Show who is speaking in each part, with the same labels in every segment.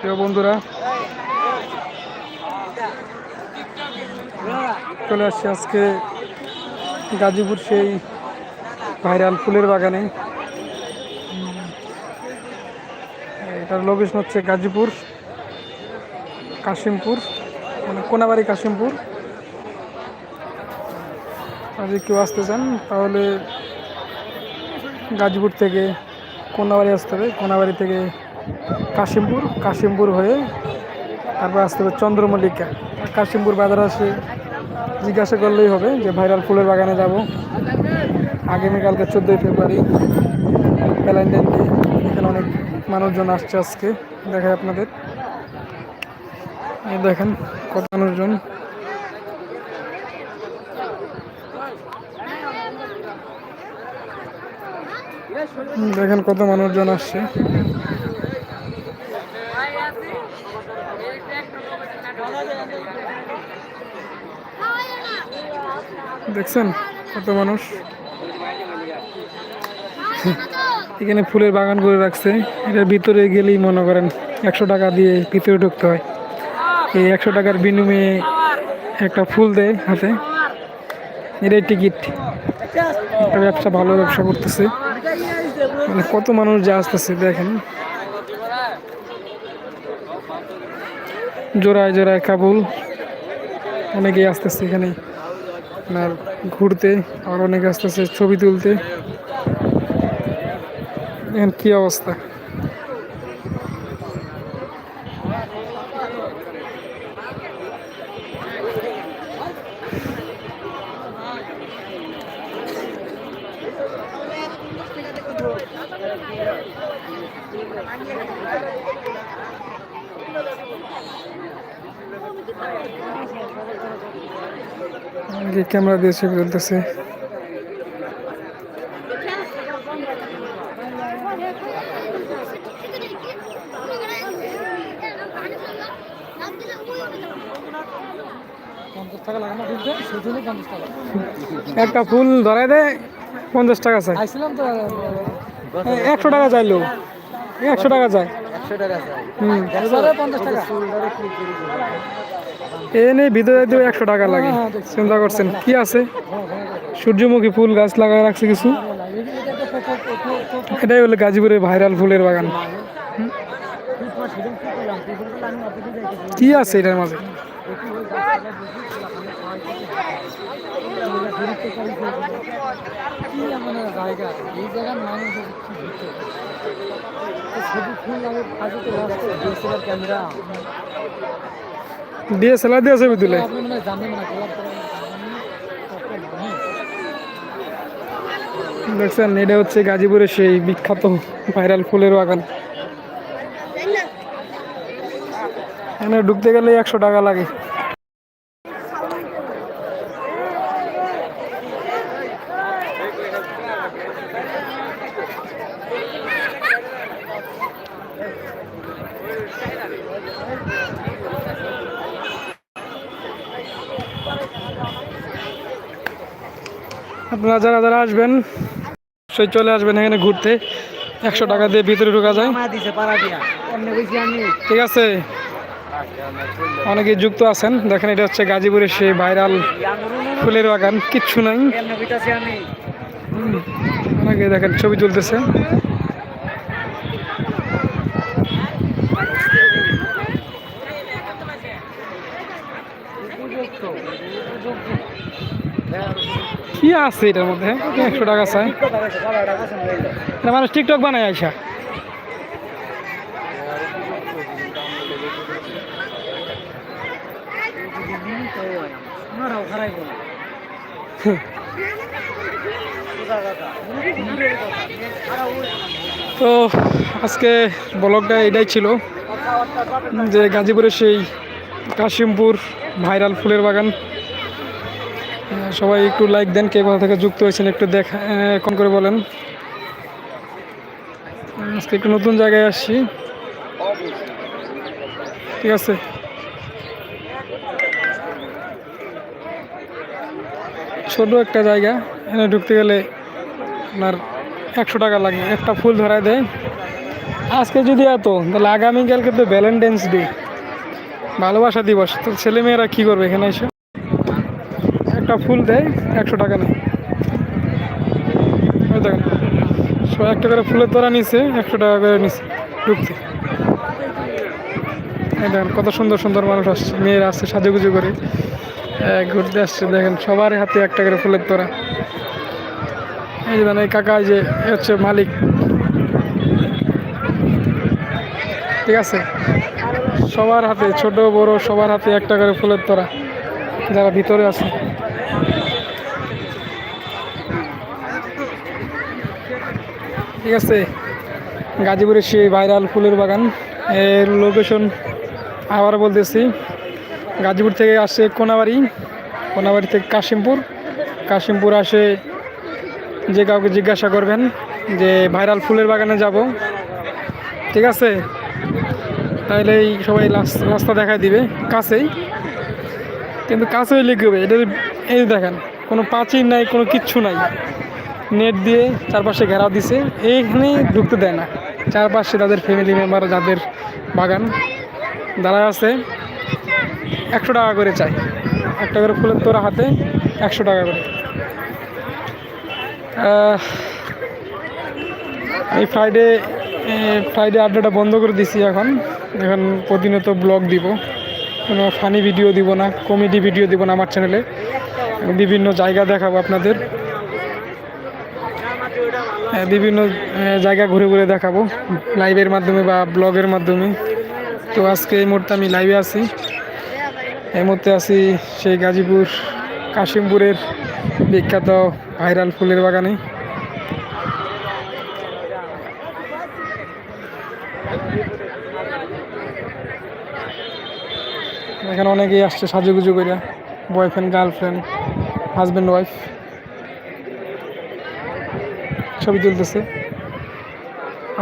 Speaker 1: প্রিয় বন্ধুরা, চলে আসছি আজকে গাজীপুর সেই ভাইরাল ফুলের বাগানে। এটার লোকেশন হচ্ছে গাজীপুর, কাশিমপুর মানে কোনাবাড়ি কাশিমপুর। যদি কেউ আসতে চান, তাহলে গাজীপুর থেকে কোনাবাড়ি আসতে হবে, কোনাবাড়ি থেকে কাশিমপুর কাশিমপুর হয়ে তারপর আসতে হবে চন্দ্রমল্লিকা। কাশিমপুর বাজার আসে, জিজ্ঞাসা করলেই হবে যে ভাইরাল ফুলের বাগানে যাব। আগামীকালকে চোদ্দোই ফেব্রুয়ারি ভ্যালেন্টাইন ডে এখানে অনেক মানুষজন আসছে আজকে দেখায় আপনাদের। দেখেন কত মানুষজন। দেখেন কত মানুষজন আসছে। দেখছেন কত মানুষ? এখানে ফুলের বাগান করে রাখছে। এটার ভিতরে গেলেই মনে করেন একশো টাকা দিয়ে ভিতরে ঢুকতে হয়। এই একশো টাকার বিনিময়ে একটা ফুল দেয় হাতে। এটাই টিকিট। একটা ব্যবসা, ভালো ব্যবসা করতেছে। কত মানুষ যা আসতেছে দেখেন। জোড়ায় জোড়ায় কাবুল। অনেকেই আসতেছে এখানে আপনার ঘুরতে আর অনেকে আসতেছে ছবি তুলতে। এখন কী অবস্থা। ক্যামেরা দিয়ে ছবি তুলতেছে। একটা ফুল ধরাই দেয় পঞ্চাশ টাকা চাই
Speaker 2: আইছিলাম তো
Speaker 1: একশো টাকা চাইলো। একশো টাকা চাই হুম।
Speaker 2: পঞ্চাশ টাকা।
Speaker 1: এনে ভিতরে দিয়ে একশো টাকা লাগে। চিন্তা করছেন কি আছে? সূর্যমুখী ফুল গাছ লাগায় রাখছে কিছু? এটাই হলো গাজীপুরের ভাইরাল ফুলের বাগান। কি আছে এটার মাঝে?
Speaker 2: কি ডিএসএলআর
Speaker 1: দিয়ে ছবি তুলে।
Speaker 2: মনে জানেন না ক্লাব
Speaker 1: দেখছেন এটা হচ্ছে গাজীপুরের সেই বিখ্যাত ভাইরাল ফুলের বাগান। এখানে ঢুকতে গেলে একশো টাকা লাগে আপনারা যারা যারা আসবেন। সে চলে আসবেন এখানে ঘুরতে। একশো টাকা দিয়ে ভিতরে ঢুকা যায়। ঠিক আছে। অনেকে যুক্ত আছেন। দেখেন এটা হচ্ছে গাজীপুরের সেই ভাইরাল ফুলের বাগান। কিচ্ছু নাই। অনেকে দেখেন ছবি তুলতেছে। কি আছে এটার মধ্যে একশো টাকা চাই? এটা মানুষ টিকটক বানায় আইসা। তো আজকে ব্লগটা এটাই ছিল, যে গাজীপুরের সেই কাশিমপুর ভাইরাল ফুলের বাগান। সবাই একটু লাইক দেন, কে কোথা থেকে যুক্ত হয়েছেন একটু দেখা কম করে বলেন। আজকে একটু নতুন জায়গায় আসছি। ঠিক আছে। ছোট একটা জায়গা, এখানে ঢুকতে গেলে আপনার একশো টাকা লাগে, একটা ফুল ধরায় দেয়। আজকে যদি এত, তাহলে আগামীকালকে তো ভ্যালেন্টাইন্স ডে ভালোবাসা দিবস, তো ছেলেমেয়েরা কী করবে এখানে এসে? একটা ফুল দেয়, একশো টাকা নেয়। দেখেন সো একটা করে ফুলের তোরা নিছে, একশো টাকা করে নিছে এই দেখেন, কত সুন্দর সুন্দর মানুষ আসছে, মেয়েরা আসছে সাজুগুজু করে। ঘুরতে আসছে, দেখেন, সবার হাতে একটা করে ফুলের তোরা এই যে দেখেন এই কাকা যে হচ্ছে মালিক। ঠিক আছে? সবার হাতে, ছোট, বড়, সবার হাতে একটা করে ফুলের তোরা যারা ভিতরে আছে। ঠিক আছে, গাজীপুরের সেই ভাইরাল ফুলের বাগান। এর লোকেশন আবার বলতেছি, গাজীপুর থেকে আসে কোনাবাড়ি কোনাবাড়ি থেকে কাশিমপুর। কাশিমপুর আসে যে কাউকে জিজ্ঞাসা করবেন যে ভাইরাল ফুলের বাগানে যাব। ঠিক আছে? তাহলে এই সবাই রাস্তা দেখায় দিবে, কাছেই। কিন্তু কাছেই লিখবে এটা এই দেখেন, কোনো পাঁচির নাই, কোনো কিচ্ছু নাই। নেট দিয়ে চারপাশে ঘেরাও দিছে এইখানে ঢুকতে দেয় না। চারপাশে তাদের ফ্যামিলি মেম্বার যাদের বাগান দাঁড়ায় আছে, একশো টাকা করে চাই। একটা করে ফুলের তোরা হাতে একশো টাকা করে। আমি ফ্রাইডে ফ্রাইডে আড্ডাটা বন্ধ করে দিছি এখন। এখন প্রতিনিয়ত ব্লগ দিব। কোনো ফানি ভিডিও দিব না কমেডি ভিডিও দিব না আমার চ্যানেলে বিভিন্ন জায়গা দেখাবো আপনাদের। বিভিন্ন জায়গা ঘুরে ঘুরে দেখাবো লাইভের মাধ্যমে বা ব্লগের মাধ্যমে। তো আজকে এই মুহূর্তে আমি লাইভে আছি। এই মুহূর্তে আছি সেই গাজীপুর, কাশিমপুরের বিখ্যাত ভাইরাল ফুলের বাগানে। এখানে অনেকেই আসছে সাজুগুজু করে বয়ফ্রেন্ড গার্লফ্রেন্ড হাজব্যান্ড ওয়াইফ ছবি তুলতেছে।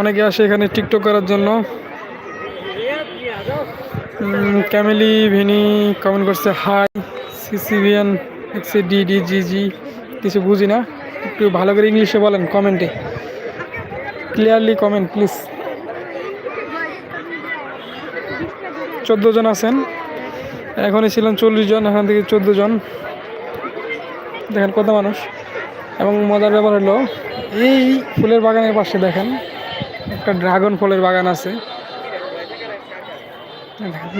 Speaker 1: অনেকে আসে এখানে টিকটক করার জন্য। ক্যামেলি ভিনি কমেন্ট করছে হাই সিসিভিয়ান এক্সে ডি ডি জি জি কিছু বুঝি না। একটু ভালো করে ইংলিশে বলেন কমেন্টে ক্লিয়ারলি কমেন্ট প্লিজ চোদ্দ জন আছেন। এখনই ছিলেন চল্লিশ জন, এখান থেকে চোদ্দ জন। দেখেন কত মানুষ। এবং মজার ব্যাপার হলো, এই ফুলের বাগানের পাশে দেখেন, একটা ড্রাগন ফলের বাগান আছে।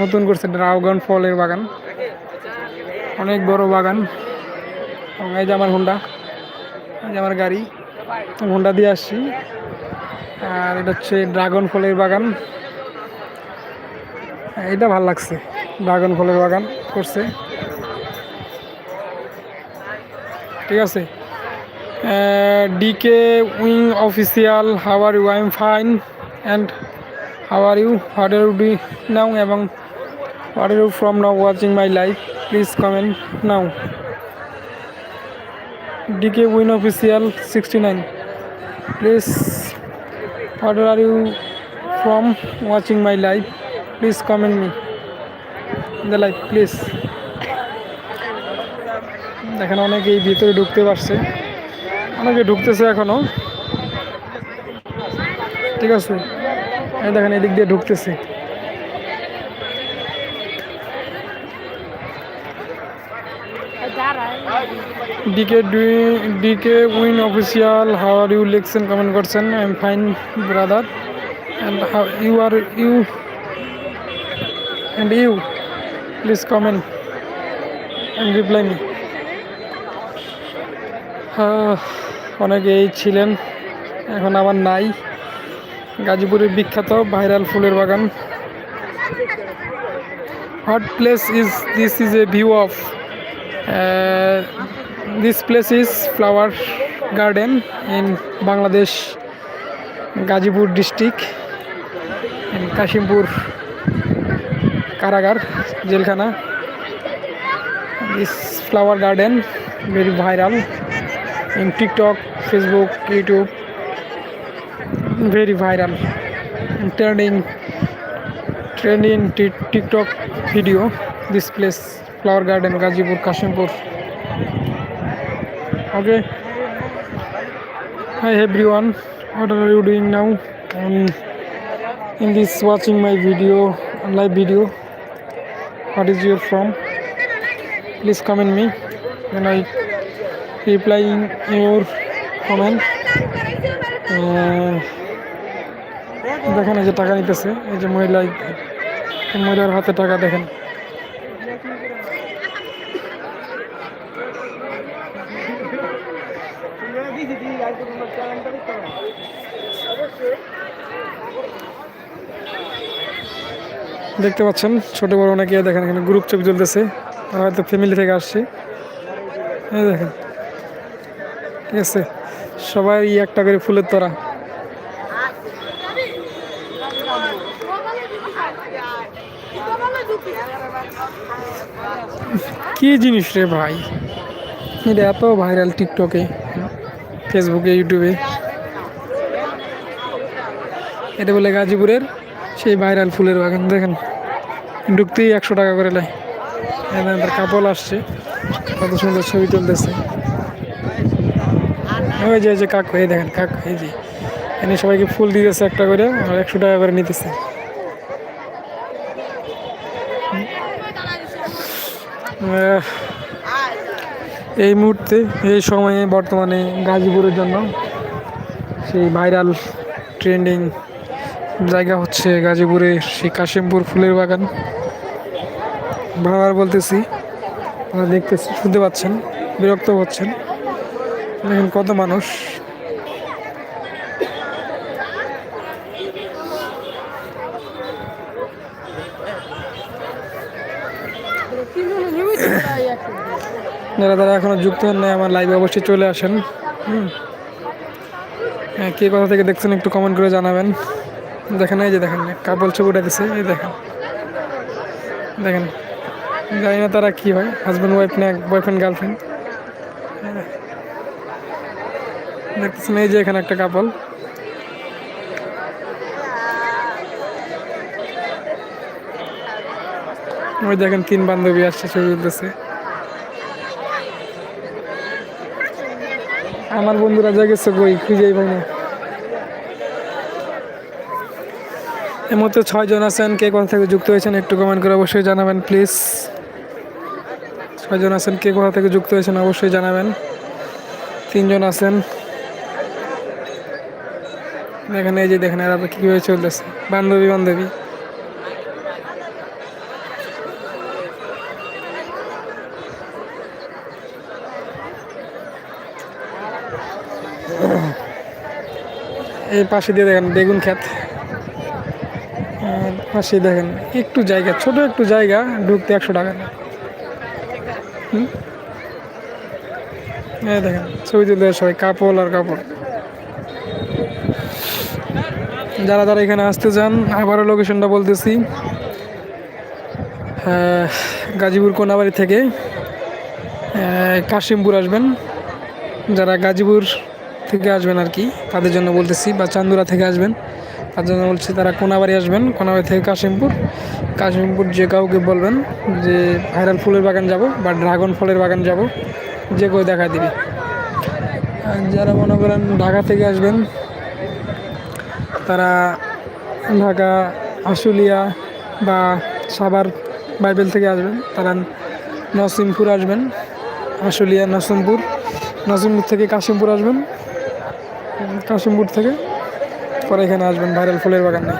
Speaker 1: নতুন করছে ড্রাগন ফলের বাগান। অনেক বড় বাগান। এবং এই যে আমার হোন্ডা, এই যে আমার গাড়ি হোন্ডা দিয়ে আসছি। আর এটা হচ্ছে ড্রাগন ফলের বাগান। এটা ভালো লাগছে, ড্রাগন ফলের বাগান করছে। ঠিক আছে? DK wing official how are you I am fine and how are you what are you do now এবং what are from now watching my life please comment now DK win official sixty nine please what are you from watching my life please comment me the life please দেখেন অনেকেই ভিতরে ঢুকতে পারছে। অনেকে ঢুকতেছে এখনও। ঠিক আছে। এই দেখেন, এদিক দিয়ে ঢুকতেছে। DK DK win official how are you লিখছেন কমেন্ট করছেন। I am fine brother and how you are you and you please comment and reply me অনেকেই ছিলেন, এখন আমার নাই। গাজীপুরের বিখ্যাত ভাইরাল ফুলের বাগান। Hot place is this is a view of this place is flower garden in Bangladesh Gazipur district Kashimpur কারাগার, জেলখানা। This flower garden very viral in TikTok, Facebook, YouTube. Very viral and trending trending Tik- TikTok video. This place, Flower Garden, Gazipur, Kashimpur. Okay. Hi everyone. What are you doing now? Um, in this watching my video live video what is your from please comment me and i your comment. আহ, দেখেন এই যে টাকা নিতেছে। এই যে মহিলা মহিলার হাতে টাকা দেখেন। দেখতে পাচ্ছেন ছোট বড় অনেকে দেখেন এখানে গ্রুপ ছবি চলতেছে হয়তো ফ্যামিলি থেকে আসছে। এই দেখেন। ঠিক আছে? সবাই একটা করে ফুলের তোরা কি জিনিস রে ভাই? এটা এত ভাইরাল টিকটকে ফেসবুকে ইউটিউবে এটা বলে গাজীপুরের সেই ভাইরাল ফুলের বাগান, দেখেন? ঢুকতেই একশো টাকা করে নেয় এখানে তার কাপল আসছে, কত সুন্দর ছবি তুলতেছে। ওই যে যে কাকু, এই দেখেন কাকু, এই যে। এনে সবাইকে ফুল দিতেছে একটা করে, আর একশো টাকা করে নিতেছে। এই মুহূর্তে, এই সময়ে, বর্তমানে গাজীপুরের জন্য সেই ভাইরাল ট্রেন্ডিং জায়গা হচ্ছে গাজীপুরের সেই কাশিমপুর ফুলের বাগান। বারবার বলতেছি, আপনারা দেখতেছি, শুনতে পাচ্ছেন, বিরক্ত হচ্ছেন। দেখেন কত মানুষ। যারা তারা এখনও যুক্ত হন নাই, আমার লাইভে অবশ্যই চলে আসেন। হুম। হ্যাঁ কে কোথা থেকে দেখছেন একটু কমেন্ট করে জানাবেন। দেখেন, এই যে দেখেন, কাপল ছবি উঠে উঠাইতেছে এই দেখেন। দেখেন, জানি না তারা কী হয় হাজব্যান্ড ওয়াইফ না বয়ফ্রেন্ড গার্লফ্রেন্ড দেখতেছেন, এই যে এখানে একটা কাপল ওই দেখেন তিন বান্ধবী আসছে, ছবি তুলতেছে। আমার বন্ধুরা যা গেছে কই খুঁজেই পাই না। এর মধ্যে ছয়জন আছেন, কে কোথা থেকে যুক্ত হয়েছেন একটু কমেন্ট করে অবশ্যই জানাবেন প্লিজ ছয়জন আছেন, কে কোথা থেকে যুক্ত হয়েছেন অবশ্যই জানাবেন। তিনজন আছেন। দেখেন এই যে দেখেন এরা কীভাবে চলতেছে। বান্ধবী বান্ধবী। এই পাশে দিয়ে দেখেন বেগুন আর পাশে দেখেন একটু জায়গা, ছোট একটু জায়গা, ঢুকতে একশো টাকা। না দেখেন, ছবি তুলতে সবাই কাপড় আর কাপড়। যারা যারা এখানে আসতে চান, আবারও লোকেশনটা বলতেছি। গাজীপুর কোনাবাড়ি থেকে কাশিমপুর আসবেন। যারা গাজীপুর থেকে আসবেন আর কি, তাদের জন্য বলতেছি, বা চান্দুরা থেকে আসবেন, তার জন্য বলছি তারা কোনাবাড়ি আসবেন, কোনাবাড়ি থেকে কাশিমপুর। কাশিমপুর যে কাউকে বলবেন যে, ভাইরাল ফুলের বাগান যাব, বা ড্রাগন ফলের বাগান যাব, যে কেউ দেখা দিবে। যারা মনে করেন ঢাকা থেকে আসবেন, তারা ঢাকা, আশুলিয়া বা সাভার বাইবেল থেকে আসবেন। তারা নসিমপুর আসবেন, আশুলিয়া নসিমপুর নসিমপুর থেকে কাশিমপুর আসবেন। কাশিমপুর থেকে পরে এখানে আসবেন ভাইরাল ফুলের বাগান। নেই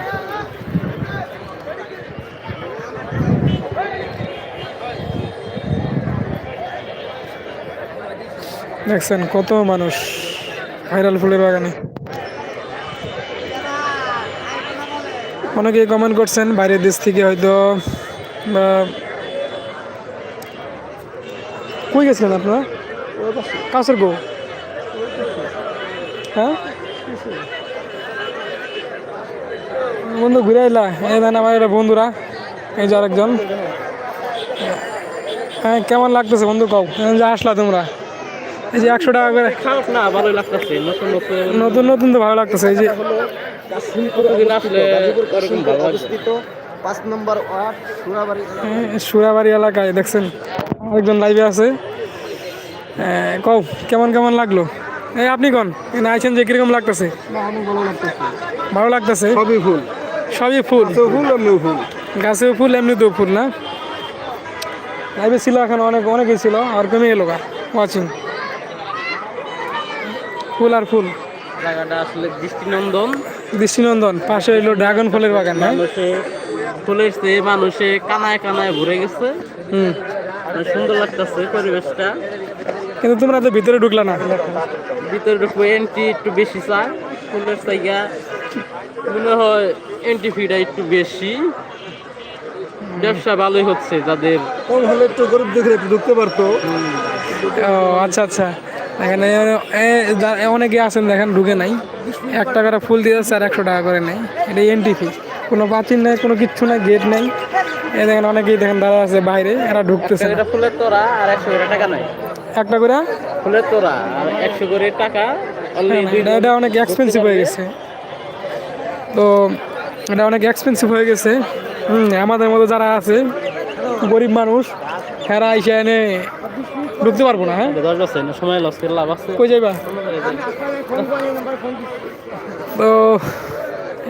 Speaker 1: দেখছেন কত মানুষ ভাইরাল ফুলের বাগানে। অনেকে কমেন্ট করছেন, বাইরের দেশ থেকে হয়তো, বা কই গেছিলেন আপনারা? কাছের গো হ্যাঁ? বন্ধু, ঘুরে আইলা। এই দেন আমার বন্ধুরা, এই যে আরেকজন। হ্যাঁ কেমন লাগতেছে বন্ধু কও? যে আসলা তোমরা। এই যে একশো টাকা করে।
Speaker 2: খারাপ না ভালোই লাগতেছে নতুন নতুন।
Speaker 1: নতুন নতুন তো ভালো লাগতেছে এই যে
Speaker 3: পাঁচ নম্বর ওয়ার্ড সুরাবাড়ি
Speaker 1: সুরাবাড়ি এলাকায় দেখছেন? আরেকজন লাইভে আছে। কও কেমন কেমন লাগল? এই আপনি কোন? এখানে আইছেন যে কীরকম লাগতেছে?
Speaker 3: ভালো লাগতেছে। সবই ফুল।
Speaker 1: সবই ফুল?
Speaker 3: তো ফুল এমনি ফুল।
Speaker 1: গাছেও ফুল এমনি এমনিতেও ফুল না? লাইভে ছিল এখন অনেক অনেকই ছিল আর কমে এলো গা ওয়াচিং ফুল আর ফুল?
Speaker 2: জায়গাটা আসলে দৃষ্টিনন্দন।
Speaker 1: দৃষ্টিনন্দন। পাশে হইল ড্রাগন ফলের বাগান না
Speaker 2: মানুষে ফুলের চেয়ে মানুষে কানায় কানায় ভরে গেছে।
Speaker 1: হুম।
Speaker 2: সুন্দর লাগতেছে পরিবেশটা।
Speaker 1: কিন্তু তোমরা তো ভিতরে ঢুকলা না।
Speaker 2: ভিতরে ঢুকবো এন্ট্রি একটু বেশি চায় ফুলের জায়গা মনে হয় এন্ট্রি ফিটা একটু বেশি। ব্যবসা ভালোই হচ্ছে যাদের।
Speaker 3: কোন হলে একটু গরিব দেখলে একটু ঢুকতে পারতো।
Speaker 1: ও আচ্ছা আচ্ছা। এখানে এ- অনেকে আছেন দেখেন ঢুকে নাই। এক টাকাটা ফুল দিয়ে যাচ্ছে আর একশো টাকা করে নেই এটা এন্ট্রি ফি কোনো পাচিন নেই কোনো কিচ্ছু নাই গেট নেই। এ দেখেন অনেকেই দেখেন দাদা আছে বাইরে এরা ঢুকতেছে
Speaker 2: এটা ফুলের তোরা আর একশো করে টাকা নাই
Speaker 1: একটা করে?
Speaker 2: ফুলের তোরা আর একশো করে টাকা
Speaker 1: এটা এটা অনেক এক্সপেন্সিভ হয়ে গেছে। তো এটা অনেক এক্সপেন্সিভ হয়ে গেছে। হুম আমাদের মতো যারা আছে গরিব মানুষ হেরা এসে এনে ঢুকতে পারব না হ্যাঁ?
Speaker 2: দশ বছর না সময় লস করে লাভ আছে।
Speaker 1: কই যাইবা? তো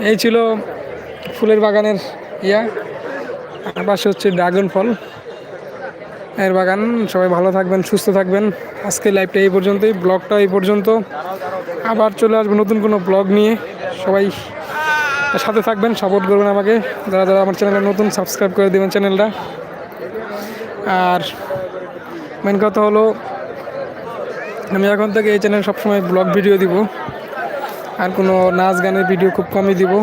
Speaker 1: এই ছিল ফুলের বাগানের ইয়া। আর পাশে হচ্ছে ড্রাগন ফল এর বাগান। সবাই ভালো থাকবেন সুস্থ থাকবেন। আজকে লাইভটা এই পর্যন্তই ব্লগটা এই পর্যন্ত। আবার চলে আসব নতুন কোনো ব্লগ নিয়ে। সবাই সাথে থাকবেন সাপোর্ট করবেন আমাকে। যারা যারা আমার চ্যানেলে নতুন সাবস্ক্রাইব করে দেবেন চ্যানেলটা আর মেন কথা হলো, আমি এখন থেকে এই চ্যানেল সবসময় ব্লগ ভিডিও দিব। আর কোনো নাচ গানের ভিডিও খুব কমই দিব।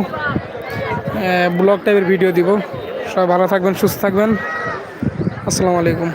Speaker 1: ব্লগ টাইপের ভিডিও দিব। সবাই ভালো থাকবেন, সুস্থ থাকবেন। আসসালামু আলাইকুম।